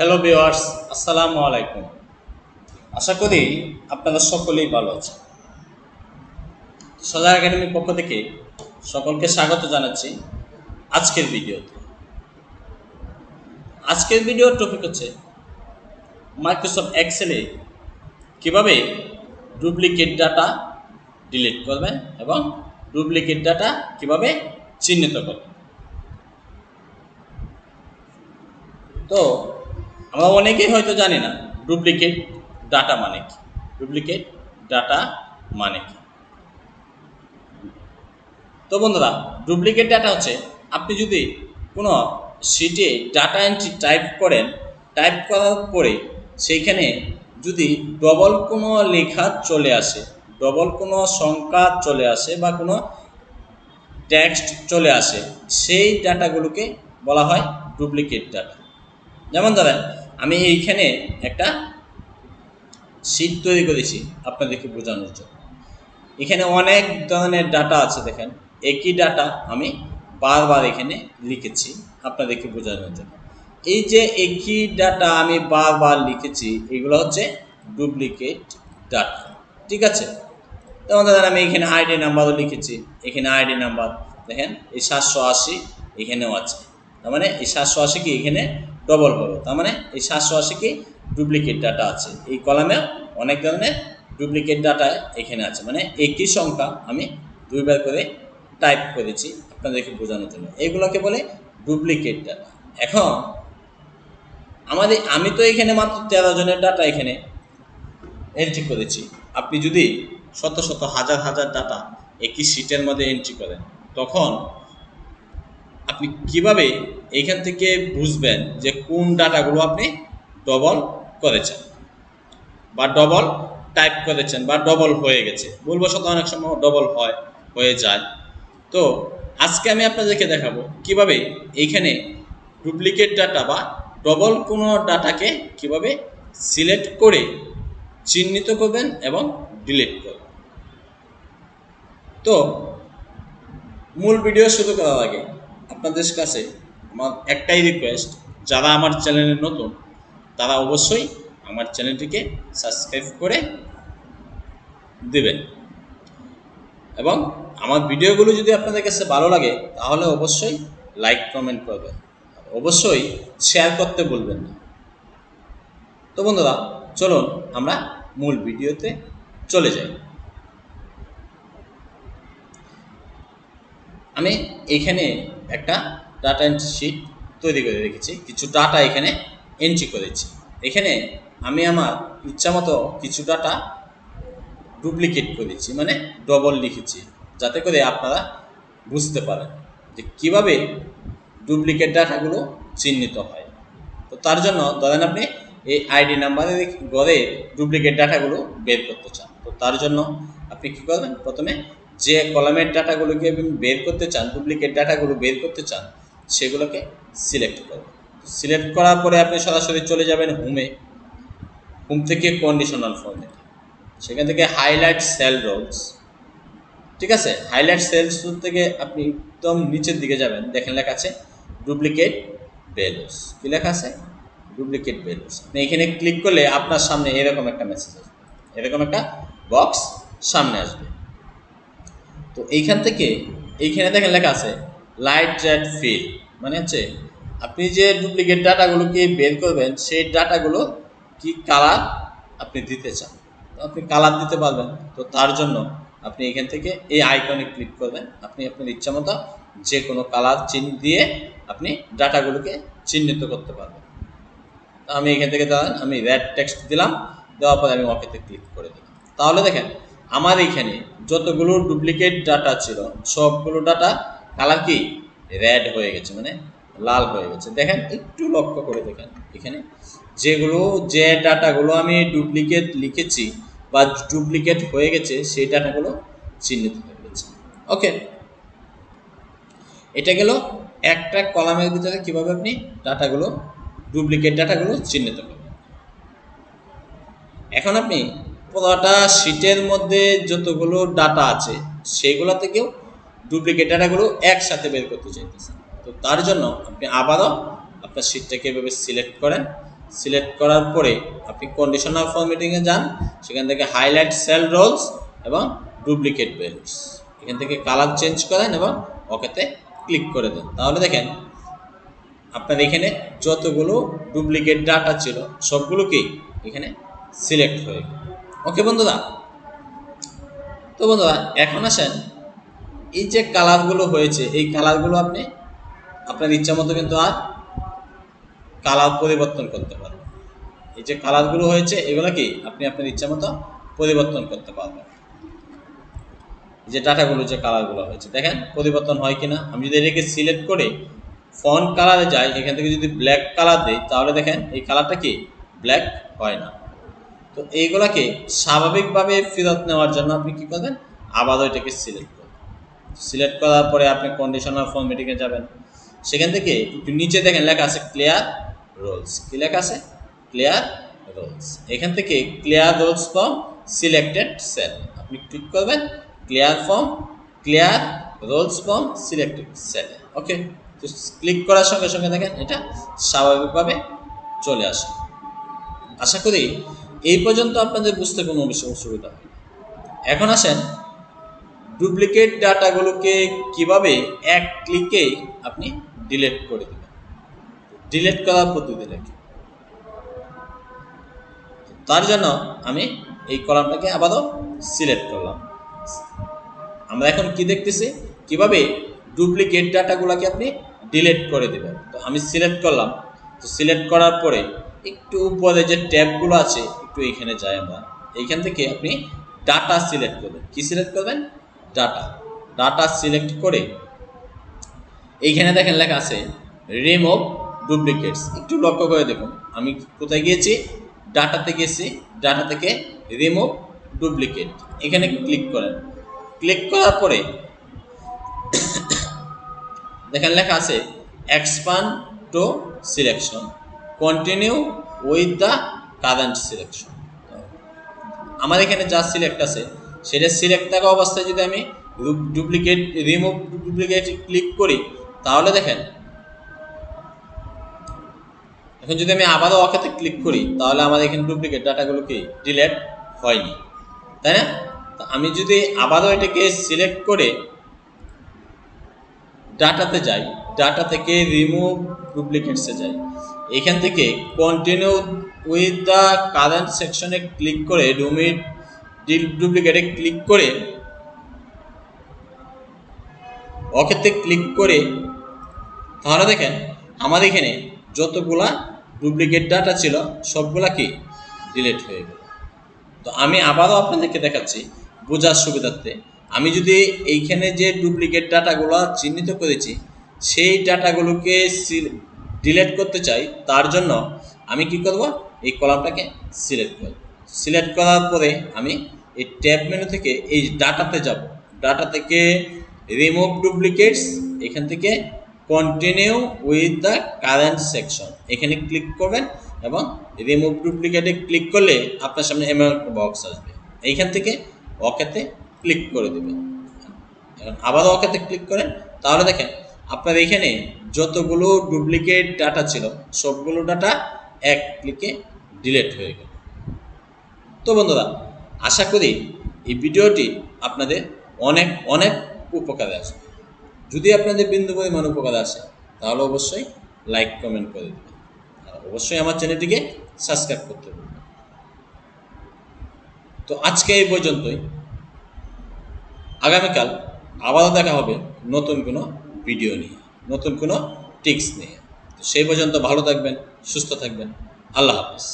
Hello viewers আসসালামু আলাইকুম আশা করি আপনারা সকলেই ভালো আছেন। সদা একাডেমির পক্ষ থেকে সকলকে স্বাগত জানাচ্ছি আজকের ভিডিওতে। আজকের ভিডিওর টপিক হচ্ছে মাইক্রোসফট এক্সেলে কীভাবে ডুপ্লিকেট ডাটা ডিলিট করবেন এবং ডুপ্লিকেট ডাটা কীভাবে চিহ্নিত করবেন তো আমরা অনেকেই হয়তো জানি না ডুপ্লিকেট ডাটা মানে কি? ডুপ্লিকেট ডাটা মানে কি? তো বন্ধুরা ডুপ্লিকেট ডাটা হচ্ছে, আপনি যদি কোনো শিটে ডাটা এন্ট্রি টাইপ করেন টাইপ করার পরে সেইখানে যদি ডবল কোনো লেখা চলে আসে ডবল কোনো সংখ্যা চলে আসে বা কোনো টেক্সট চলে আসে, সেই ডাটাগুলোকে বলা হয় ডুপ্লিকেট ডাটা যেমন ধরেন আমি এইখানে একটা শীট তৈরি করেছি আপনাদেরকে বোঝানোর জন্য। এখানে অনেক ধরনের ডাটা আছে দেখেন। একই ডাটা আমি বারবার এখানে লিখেছি আপনাদেরকে বোঝানোর জন্য। এই যে একই ডাটা আমি বারবার লিখেছি, এগুলো হচ্ছে ডুপ্লিকেট ডাটা ঠিক আছে? যেমন ধরেন আমি এখানে আইডি নাম্বারও লিখেছি, এখানে আইডি নাম্বার দেখেন, এই সাতশো আশি এখানেও আছে। তার মানে এই সাতশো আশি কি এখানে ডবল হলো তার মানে এই সাতশো আশি কি ডুপ্লিকেট ডাটা আছে। এই কলামে অনেক ধরনের ডুপ্লিকেট ডাটা এখানে আছে। মানে একই সংখ্যা আমি দুইবার করে টাইপ করেছি আপনাদেরকে বোঝানোর জন্য। এইগুলোকে বলে ডুপ্লিকেট ডাটা এখন আমাদের, আমি তো এখানে মাত্র তেরো জনের ডাটা এখানে এন্ট্রি করেছি। আপনি যদি শত শত, হাজার হাজার ডাটা একই শিটের মধ্যে এন্ট্রি করেন, তখন আপনি কীভাবে এইখান থেকে বুঝবেন যে কোন ডাটাগুলো আপনি ডবল করেছেন? বা ডবল টাইপ করেছেন বা ডবল হয়ে গেছে। ভুলবশত অনেক সময় ডবল হয়, হয়ে যায়। তো আজকে আমি আপনাদেরকে দেখাবো কীভাবে এইখানে ডুপ্লিকেট ডাটা বা ডবল কোনো ডাটাকে কীভাবে সিলেক্ট করে চিহ্নিত করবেন এবং ডিলিট করবেন। তো মূল ভিডিও শুরু করার আগে আপনাদের কাছে আমার একটাই রিকোয়েস্ট যারা আমার চ্যানেলে নতুন, তারা অবশ্যই আমার চ্যানেলটিকে সাবস্ক্রাইব করে দেবেন। এবং আমার ভিডিওগুলো যদি আপনাদের কাছে ভালো লাগে, তাহলে অবশ্যই লাইক কমেন্ট করবেন। অবশ্যই শেয়ার করতে বলবেন না। তো বন্ধুরা, চলুন আমরা মূল ভিডিওতে চলে যাই। আমি এখানে একটা ডাটা এন্ট্রি শিট তৈরি করে রেখেছি। কিছু ডাটা এখানে এন্ট্রি করেছি এখানে আমি আমার ইচ্ছা মতো কিছু ডাটা ডুপ্লিকেট করেছি মানে ডবল লিখেছি, যাতে করে আপনারা বুঝতে পারেন যে কীভাবে ডুপ্লিকেট ডাটাগুলো চিহ্নিত হয়। তো তার জন্য ধরেন আপনি এই আইডি নাম্বারে গড়ে ডুপ্লিকেট ডাটাগুলো বের করতে চান। তো তার জন্য আপনি কী করবেন? প্রথমে যে কলামের ডাটাগুলোকে আপনি বের করতে চান ডুপ্লিকেট ডাটাগুলো বের করতে চান, সেগুলোকে সিলেক্ট করবেন সিলেক্ট করার পরে আপনি সরাসরি চলে যাবেন হোমে হোম থেকে কন্ডিশনাল ফর্মেট সেখান থেকে হাইলাইট সেল রোলস ঠিক আছে? হাইলাইট সেলস থেকে আপনি একদম নিচের দিকে যাবেন। দেখেন লেখা আছে ডুপ্লিকেট ভ্যালুস কি লেখা আছে? ডুপ্লিকেট ভ্যালুস আপনি এখানে ক্লিক করলে আপনার সামনে এরকম একটা মেসেজ আসবে। এরকম একটা বক্স সামনে আসবে। তো এইখান থেকে এইখানে দেখেন লেখা আছে লাইট রেড ফিল মানে হচ্ছে আপনি যে ডুপ্লিকেট ডাটাগুলোকে বের করবেন, সেই ডাটাগুলো কি কালার আপনি দিতে চান? আপনি কালার দিতে পারবেন। তো তার জন্য আপনি এখান থেকে এই আইকনে ক্লিক করবেন। আপনি আপনার ইচ্ছা মতো যে কোনো কালার চিহ্ন দিয়ে আপনি ডাটাগুলোকে চিহ্নিত করতে পারবেন। তো আমি এখান থেকে দাঁড়ান আমি রেড টেক্সট দিলাম, দেওয়ার পরে আমি ওকেতে ক্লিক করে দিলাম। তাহলে দেখেন আমার এখানে যতগুলো ডুপ্লিকেট ডাটা ছিল, সবগুলো ডাটা কালার কি? রেড হয়ে গেছে মানে লাল হয়ে গেছে। দেখেন, একটু লক্ষ্য করে দেখেন এখানে। যেগুলো যে ডাটাগুলো আমি ডুপ্লিকেট লিখেছি বা ডুপ্লিকেট হয়ে গেছে, সেই ডাটাগুলো চিহ্নিত হয়ে গেছে। ওকে এটা গেল একটা কলামের ভিতরে কীভাবে আপনি ডাটাগুলো ডুপ্লিকেট ডাটাগুলো চিহ্নিত করবেন। এখন আপনি পুরোটা শিটের মধ্যে যতগুলো ডাটা আছে সেগুলো থেকেও ডুপ্লিকেট ডাটাগুলো একসাথে বের করতে চাইতেছেন তো তার জন্য আপনি আবারও আপনার শিটটাকে এভাবে সিলেক্ট করেন। সিলেক্ট করার পরে আপনি কন্ডিশনাল ফরম্যাটিংয়ে যান, সেখান থেকে হাইলাইট সেল রোলস এবং ডুপ্লিকেট বেলস এখান থেকে কালার চেঞ্জ করেন এবং ওকেতে ক্লিক করে দেন। তাহলে দেখেন, আপনার এখানে যতগুলো ডুপ্লিকেট ডাটা ছিল, সবগুলোকেই এখানে সিলেক্ট হয়ে গেল। ওকে বন্ধুরা, তো বন্ধুরা, এখন আসেন, এই যে কালারগুলো হয়েছে, এই কালারগুলো আপনি, আপনার ইচ্ছা মতো কিন্তু আর কালার পরিবর্তন করতে পারবেন। এই যে কালারগুলো হয়েছে, এগুলো কি? আপনি আপনার ইচ্ছা মতো পরিবর্তন করতে পারবেন। যে ডাটাগুলো যে কালারগুলো হয়েছে, দেখেন, পরিবর্তন হয় কিনা? আমি যদি এটাকে সিলেক্ট করে ফন্ট কালারে যাই, এখান থেকে যদি ব্ল্যাক কালার দিই, তাহলে দেখেন, এই কালারটা কি? ব্ল্যাক হয় না। তো এইগুলাকে স্বাভাবিকভাবে ফেরত নেওয়ার জন্য আপনি কী করবেন? আবারও এটাকে সিলেক্ট করবেন। সিলেক্ট করার পরে আপনি কন্ডিশনাল ফর্মেটিংয়ে যাবেন। সেখান থেকে একটু নিচে দেখেন লেখা আছে ক্লিয়ার রোলস কি লেখা আছে? ক্লিয়ার রোলস এখান থেকে clear rules from selected cell আপনি ক্লিক করবেন clear from clear rules from selected cell okay তো ক্লিক করার সঙ্গে সঙ্গে দেখেন এটা স্বাভাবিকভাবে চলে আসে। আশা করি এই পর্যন্ত আপনাদের বুঝতে কোনো অসুবিধা হয় এখন আসেন ডুপ্লিকেট ডাটাগুলোকে কীভাবে এক ক্লিকে আপনি ডিলিট করে দেবেন। ডিলিট করার পদ্ধতিটা কি তার জন্য আমি এই কলামটাকে আবারও সিলেক্ট করলাম। আমরা এখন কি দেখতেছি? কীভাবে ডুপ্লিকেট ডাটাগুলোকে আপনি ডিলিট করে দেবেন? তো আমি সিলেক্ট করলাম। তো সিলেক্ট করার পরে একটু উপরে যে ট্যাবগুলো আছে একটু এইখানে যাই আমরা। এইখান থেকে আপনি ডাটা সিলেক্ট করবেন। কি সিলেক্ট করবেন? ডাটা ডাটা সিলেক্ট করে এইখানে দেখেন লেখা আছে রিমুভ ডুপ্লিকেটস একটু লক্ষ্য করে দেখুন। আমি কোথায় গিয়েছি? ডাটাতে গেছি ডাটা থেকে রিমুভ ডুপ্লিকেট এখানে ক্লিক করেন। ক্লিক করার পরে দেখেন লেখা আছে expand to selection continue with the current selection আমার এখানে যা সিলেক্ট আছে, সেটা সিলেক্ট থাকা অবস্থায় যদি আমি ডুপ্লিকেট রিমুভ ডুপ্লিকেট ক্লিক করি, তাহলে দেখেন, এখন যদি আমি আবারও অকেতে ক্লিক করি, তাহলে আমার এখানে ডুপ্লিকেট ডাটাগুলো কি? ডিলেট হয়নি। তাই না? আমি যদি আবারও এটাকে সিলেক্ট করে ডাটাতে যাই, ডাটা থেকে রিমুভ ডুপ্লিকেটসে যাই, এখান থেকে কন্টিনিউ উইথ দ্য কারেন্ট সেকশনে ক্লিক করে ডুমিট ডুপ্লিকেটে ক্লিক করে ওকেতে ক্লিক করে তাহলে দেখেন আমার এখানে যতগুলা ডুপ্লিকেট ডাটা ছিল সবগুলা কি ডিলিট হয়ে গেল। তো আমি আবারও আপনাদেরকে দেখাচ্ছি বোঝার সুবিধার্থে। আমি যদি এইখানে যে ডুপ্লিকেট ডাটাগুলো চিহ্নিত করেছি, সেই ডাটাগুলোকে ডিলিট করতে চাই, তার জন্য আমি কি করব? এই কলামটাকে সিলেক্ট করব। সিলেক্ট করার পরে আমি এই ট্যাব মেনু থেকে এই ডাটাতে যাব। ডাটা থেকে রিমুভ ডুপ্লিকেটস এখান থেকে continue with the current section এখানে ক্লিক করবেন এবং রিমুভ ডুপ্লিকেটে ক্লিক করলে আপনার সামনে এমন একটা বক্স আসবে। এইখান থেকে ওকেতে ক্লিক করে দেবেন। এখন আবারও ওকেতে ক্লিক করেন। তাহলে দেখেন, আপনার এখানে যতগুলো ডুপ্লিকেট ডাটা ছিল, সবগুলো ডাটা এক ক্লিকে ডিলিট হয়ে গেল। তো বন্ধুরা, আশা করি এই ভিডিওটি আপনাদের অনেক অনেক উপকারে আসবে। যদি আপনাদের বিন্দু পরিমাণ উপকারে আসে, তাহলে অবশ্যই লাইক কমেন্ট করে দেবেন। আর অবশ্যই আমার চ্যানেলটিকে সাবস্ক্রাইব করতে হবে তো আজকে এই পর্যন্তই। আগামীকাল আবারও দেখা হবে নতুন কোনো ভিডিও নিয়ে, নতুন কোনো টিপস নিয়ে। তো সেই পর্যন্ত ভালো থাকবেন, সুস্থ থাকবেন। আল্লাহ হাফিজ।